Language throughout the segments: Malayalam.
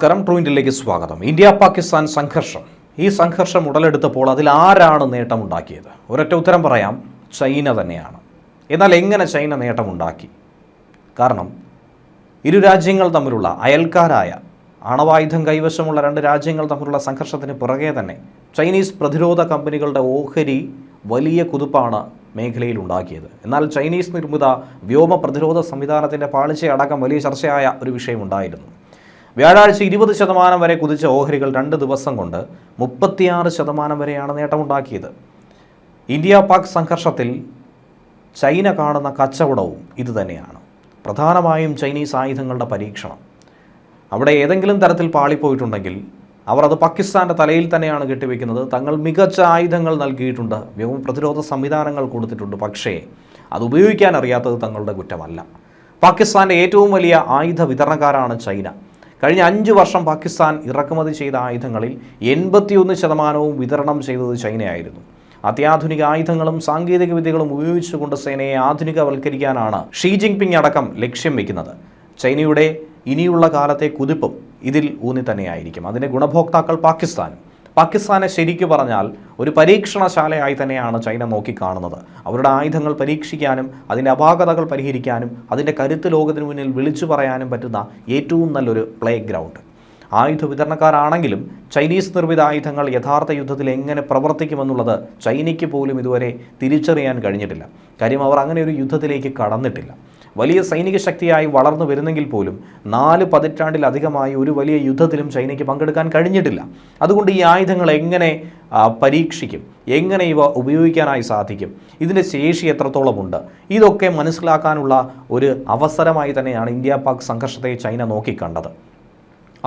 നമസ്കാരം. ട്രൂ ഇന്ത്യയിലേക്ക് സ്വാഗതം. ഇന്ത്യ പാകിസ്ഥാൻ സംഘർഷം. ഈ സംഘർഷം ഉടലെടുത്തപ്പോൾ അതിൽ ആരാണ് നേട്ടമുണ്ടാക്കിയത്? ഒരൊറ്റ ഉത്തരം പറയാം. ചൈന തന്നെയാണ്. എന്നാൽ എങ്ങനെ ചൈന നേട്ടമുണ്ടാക്കി? കാരണം ഇരു രാജ്യങ്ങൾ തമ്മിലുള്ള അയൽക്കാരായ ആണവായുധം കൈവശമുള്ള രണ്ട് രാജ്യങ്ങൾ തമ്മിലുള്ള സംഘർഷത്തിന് പുറകെ തന്നെ ചൈനീസ് പ്രതിരോധ കമ്പനികളുടെ ഓഹരി വലിയ കുതിപ്പാണ് മേഖലയിൽ ഉണ്ടാക്കിയത്. എന്നാൽ ചൈനീസ് നിർമ്മിത വ്യോമ പ്രതിരോധ സംവിധാനത്തിന്റെ പാളിച്ചയടക്കം വലിയ ചർച്ചയായ ഒരു വിഷയമുണ്ടായിരുന്നു. വ്യാഴാഴ്ച ഇരുപത് ശതമാനം വരെ കുതിച്ച ഓഹരികൾ രണ്ട് ദിവസം കൊണ്ട് മുപ്പത്തിയാറ് ശതമാനം വരെയാണ് നേട്ടമുണ്ടാക്കിയത്. ഇന്ത്യ പാക് സംഘർഷത്തിൽ ചൈന കാണുന്ന കച്ചവടവും ഇതുതന്നെയാണ്. പ്രധാനമായും ചൈനീസ് ആയുധങ്ങളുടെ പരീക്ഷണം. അവിടെ ഏതെങ്കിലും തരത്തിൽ പാളിപ്പോയിട്ടുണ്ടെങ്കിൽ അവർ അത് പാകിസ്ഥാന്റെ തലയിൽ തന്നെയാണ് കെട്ടിവെക്കുന്നത്. തങ്ങൾ മികച്ച ആയുധങ്ങൾ നൽകിയിട്ടുണ്ട്. വ്യോമ പ്രതിരോധ സംവിധാനങ്ങൾ കൊടുത്തിട്ടുണ്ട്. പക്ഷേ അത് ഉപയോഗിക്കാൻ അറിയാത്തത് തങ്ങളുടെ കുറ്റമല്ല. പാകിസ്ഥാന്റെ ഏറ്റവും വലിയ ആയുധ വിതരണക്കാരാണ് ചൈന. കഴിഞ്ഞ അഞ്ച് വർഷം പാകിസ്ഥാൻ ഇറക്കുമതി ചെയ്ത ആയുധങ്ങളിൽ എൺപത്തിയൊന്ന് ശതമാനവും വിതരണം ചെയ്തത് ചൈനയായിരുന്നു. അത്യാധുനിക ആയുധങ്ങളും സാങ്കേതിക വിദ്യകളും ഉപയോഗിച്ചുകൊണ്ട് സേനയെ ആധുനികവൽക്കരിക്കാനാണ് ഷീ ജിൻപിങ് അടക്കം ലക്ഷ്യം വയ്ക്കുന്നത് ചൈനയുടെ ഇനിയുള്ള കാലത്തെ കുതിപ്പും ഇതിൽ ഊന്നി തന്നെയായിരിക്കും അതിന്റെ ഗുണഭോക്താക്കൾ പാകിസ്ഥാൻ പാകിസ്ഥാനെ ശരിക്കു പറഞ്ഞാൽ ഒരു പരീക്ഷണശാലയായി തന്നെയാണ് ചൈന നോക്കിക്കാണുന്നത്. അവരുടെ ആയുധങ്ങൾ പരീക്ഷിക്കാനും അതിന്റെ അപാകതകൾ പരിഹരിക്കാനും അതിന്റെ കരുത്ത് ലോകത്തിന് മുന്നിൽ വിളിച്ചു പറയാനും പറ്റുന്ന ഏറ്റവും നല്ലൊരു പ്ലേ ഗ്രൗണ്ട് ആയുധ വിതരണക്കാരാണെങ്കിലും ചൈനീസ് നിർമ്മിത ആയുധങ്ങൾ യഥാർത്ഥ യുദ്ധത്തിൽ എങ്ങനെ പ്രവർത്തിക്കുമെന്നുള്ളത് ചൈനയ്ക്ക് പോലും ഇതുവരെ തിരിച്ചറിയാൻ കഴിഞ്ഞിട്ടില്ല. കാര്യം അവർ അങ്ങനെ ഒരു യുദ്ധത്തിലേക്ക് കടന്നിട്ടില്ല. വലിയ സൈനിക ശക്തിയായി വളർന്നു വരുന്നെങ്കിൽ പോലും നാല് പതിറ്റാണ്ടിലധികമായി ഒരു വലിയ യുദ്ധത്തിലും ചൈനയ്ക്ക് പങ്കെടുക്കാൻ കഴിഞ്ഞിട്ടില്ല. അതുകൊണ്ട് ഈ ആയുധങ്ങൾ എങ്ങനെ പരീക്ഷിക്കും? എങ്ങനെ ഇവ ഉപയോഗിക്കാനായി സാധിക്കും? ഇതിന്റെ ശേഷി എത്രത്തോളമുണ്ട് ഇതൊക്കെ മനസ്സിലാക്കാനുള്ള ഒരു അവസരമായി തന്നെയാണ് ഇന്ത്യ പാക് സംഘർഷത്തെ ചൈന നോക്കിക്കണ്ടത്.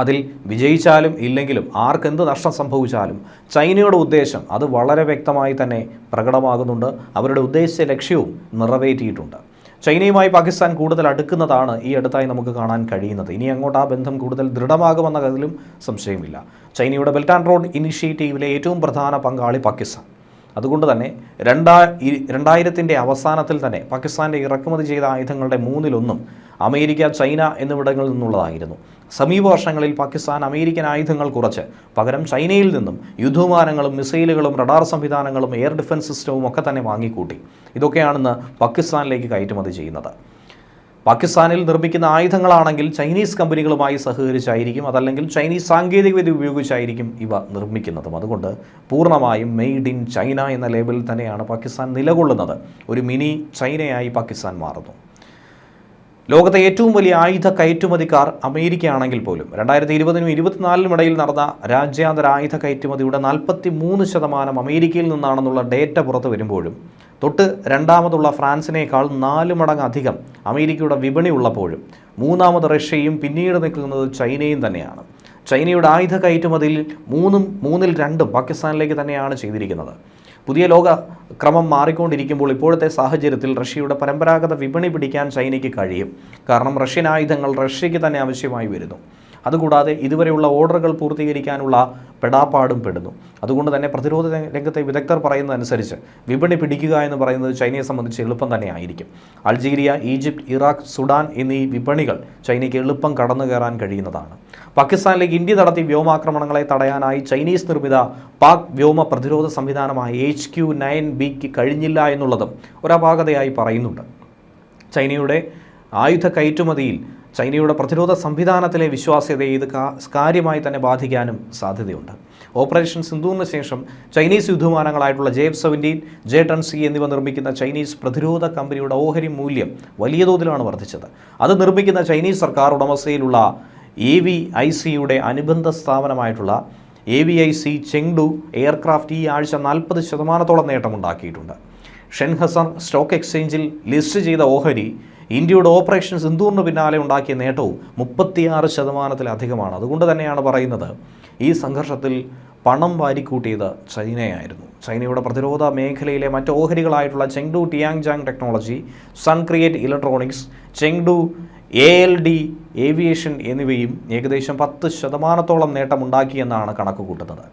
അതിൽ വിജയിച്ചാലും ഇല്ലെങ്കിലും ആർക്കെന്ത് നഷ്ടം സംഭവിച്ചാലും ചൈനയുടെ ഉദ്ദേശം അത് വളരെ വ്യക്തമായി തന്നെ പ്രകടമാകുന്നുണ്ട്. അവരുടെ ഉദ്ദേശിച്ച ലക്ഷ്യവും നിറവേറ്റിയിട്ടുണ്ട്. ചൈനയുമായി പാകിസ്ഥാൻ കൂടുതൽ അടുക്കുന്നതാണ് ഈ അടുത്തായി നമുക്ക് കാണാൻ കഴിയുന്നത്. ഇനി അങ്ങോട്ട് ആ ബന്ധം കൂടുതൽ ദൃഢമാകുമെന്ന കാര്യത്തിലും സംശയമില്ല ചൈനയുടെ ബെൽറ്റ് ആൻഡ് റോഡ് ഇനിഷ്യേറ്റീവിലെ ഏറ്റവും പ്രധാന പങ്കാളി പാകിസ്ഥാൻ. അതുകൊണ്ട് തന്നെ രണ്ടാ രണ്ടായിരത്തിന്റെ അവസാനത്തിൽ തന്നെ പാകിസ്ഥാന്റെ ഇറക്കുമതി ചെയ്ത ആയുധങ്ങളുടെ മൂന്നിലൊന്നും അമേരിക്ക ചൈന എന്നിവിടങ്ങളിൽ നിന്നുള്ളതായിരുന്നു. സമീപ വർഷങ്ങളിൽ പാകിസ്ഥാൻ അമേരിക്കൻ ആയുധങ്ങൾ കുറച്ച്. പകരം ചൈനയിൽ നിന്നും യുദ്ധവിമാനങ്ങളും മിസൈലുകളും റഡാർ സംവിധാനങ്ങളും എയർ ഡിഫൻസ് സിസ്റ്റവും ഒക്കെ തന്നെ വാങ്ങിക്കൂട്ടി. ഇതൊക്കെയാണെന്ന് പാകിസ്ഥാനിലേക്ക് കയറ്റുമതി ചെയ്യുന്നത്. പാകിസ്ഥാനിൽ നിർമ്മിക്കുന്ന ആയുധങ്ങളാണെങ്കിൽ ചൈനീസ് കമ്പനികളുമായി സഹകരിച്ചായിരിക്കും അതല്ലെങ്കിൽ ചൈനീസ് സാങ്കേതികവിദ്യ ഉപയോഗിച്ചായിരിക്കും ഇവ നിർമ്മിക്കുന്നതും. അതുകൊണ്ട് പൂർണമായും മെയ്ഡ് ഇൻ ചൈന എന്ന ലേബലിൽ തന്നെയാണ് പാകിസ്ഥാൻ നിലകൊള്ളുന്നത്. ഒരു മിനി ചൈനയായി പാകിസ്ഥാൻ മാറുന്നു. ലോകത്തെ ഏറ്റവും വലിയ ആയുധ കയറ്റുമതിക്കാർ അമേരിക്കയാണെങ്കിൽ പോലും രണ്ടായിരത്തി ഇരുപതിനും ഇരുപത്തിനാലിനും ഇടയിൽ നടന്ന രാജ്യാന്തര ആയുധ കയറ്റുമതിയുടെ നാൽപ്പത്തി മൂന്ന് ശതമാനം അമേരിക്കയിൽ നിന്നാണെന്നുള്ള ഡേറ്റ പുറത്തു വരുമ്പോഴും തൊട്ട് രണ്ടാമതുള്ള ഫ്രാൻസിനേക്കാൾ നാല് മടങ്ങ് അധികം അമേരിക്കയുടെ വിപണി ഉള്ളപ്പോഴും മൂന്നാമത് റഷ്യയും പിന്നീട് നിൽക്കുന്നത് ചൈനയും തന്നെയാണ്. ചൈനയുടെ ആയുധ കയറ്റുമതിയിൽ മൂന്നും മൂന്നിൽ രണ്ടും പാകിസ്ഥാനിലേക്ക് തന്നെയാണ് ചെയ്തിരിക്കുന്നത്. പുതിയ ലോക ക്രമം മാറിക്കൊണ്ടിരിക്കുമ്പോൾ ഇപ്പോഴത്തെ സാഹചര്യത്തിൽ റഷ്യയുടെ പരമ്പരാഗത വിപണി പിടിക്കാൻ ചൈനയ്ക്ക് കഴിയും. കാരണം റഷ്യൻ ആയുധങ്ങൾ റഷ്യയ്ക്ക് തന്നെ ആവശ്യമായി വരുന്നു. അതുകൂടാതെ ഇതുവരെയുള്ള ഓർഡറുകൾ പൂർത്തീകരിക്കാനുള്ള പെടാപ്പാടും പെടുന്നു. അതുകൊണ്ട് തന്നെ പ്രതിരോധ രംഗത്തെ വിദഗ്ധർ പറയുന്നതനുസരിച്ച് വിപണി പിടിക്കുക എന്ന് പറയുന്നത് ചൈനയെ സംബന്ധിച്ച് എളുപ്പം തന്നെ ആയിരിക്കും. അൾജീരിയ ഈജിപ്ത് ഇറാഖ് സുഡാൻ എന്നീ വിപണികൾ ചൈനയ്ക്ക് എളുപ്പം കടന്നു കയറാൻ കഴിയുന്നതാണ്. പാകിസ്ഥാനിലേക്ക് ഇന്ത്യ നടത്തിയ വ്യോമാക്രമണങ്ങളെ തടയാനായി ചൈനീസ് നിർമ്മിത പാക് വ്യോമ പ്രതിരോധ സംവിധാനമായ എച്ച് ക്യു നയൻ ബിക്ക് കഴിഞ്ഞില്ല എന്നുള്ളതും ഒരപാകതയായി പറയുന്നുണ്ട്. ചൈനയുടെ ആയുധ കയറ്റുമതിയിൽ ചൈനയുടെ പ്രതിരോധ സംവിധാനത്തിലെ വിശ്വാസ്യതയെ ഇത് കാര്യമായി തന്നെ ബാധിക്കാനും സാധ്യതയുണ്ട്. ഓപ്പറേഷൻ സിന്ധുവിന് ശേഷം Chinese യുദ്ധവിമാനങ്ങളായിട്ടുള്ള J F seventeen J ten C എന്നിവ നിർമ്മിക്കുന്ന ചൈനീസ് പ്രതിരോധ കമ്പനിയുടെ ഓഹരി മൂല്യം വലിയ തോതിലാണ് വർദ്ധിച്ചത്. അത് നിർമ്മിക്കുന്ന ചൈനീസ് സർക്കാർ ഉടമസ്ഥയിലുള്ള എ വി ഐ സിയുടെ അനുബന്ധ സ്ഥാപനമായിട്ടുള്ള A V I C Chengdu aircraft ഈ ആഴ്ച നാൽപ്പത് ശതമാനത്തോളം നേട്ടമുണ്ടാക്കിയിട്ടുണ്ട്. ഷെൻഹസർ സ്റ്റോക്ക് എക്സ്ചേഞ്ചിൽ ലിസ്റ്റ് ചെയ്ത ഓഹരി ഇന്ത്യയുടെ ഓപ്പറേഷൻ സിന്ദൂറിന് പിന്നാലെ ഉണ്ടാക്കിയ നേട്ടവും മുപ്പത്തിയാറ് ശതമാനത്തിലധികമാണ്. അതുകൊണ്ട് തന്നെയാണ് പറയുന്നത് ഈ സംഘർഷത്തിൽ പണം വാരിക്കൂട്ടിയത് ചൈനയായിരുന്നു. ചൈനയുടെ പ്രതിരോധ മേഖലയിലെ മറ്റ് ഓഹരികളായിട്ടുള്ള Chengdu ടിയാങ്ജാങ് technology sun create electronics Chengdu A L D aviation എന്നിവയും ഏകദേശം പത്ത് ശതമാനത്തോളം നേട്ടമുണ്ടാക്കിയെന്നാണ് കണക്ക് കൂട്ടുന്നത്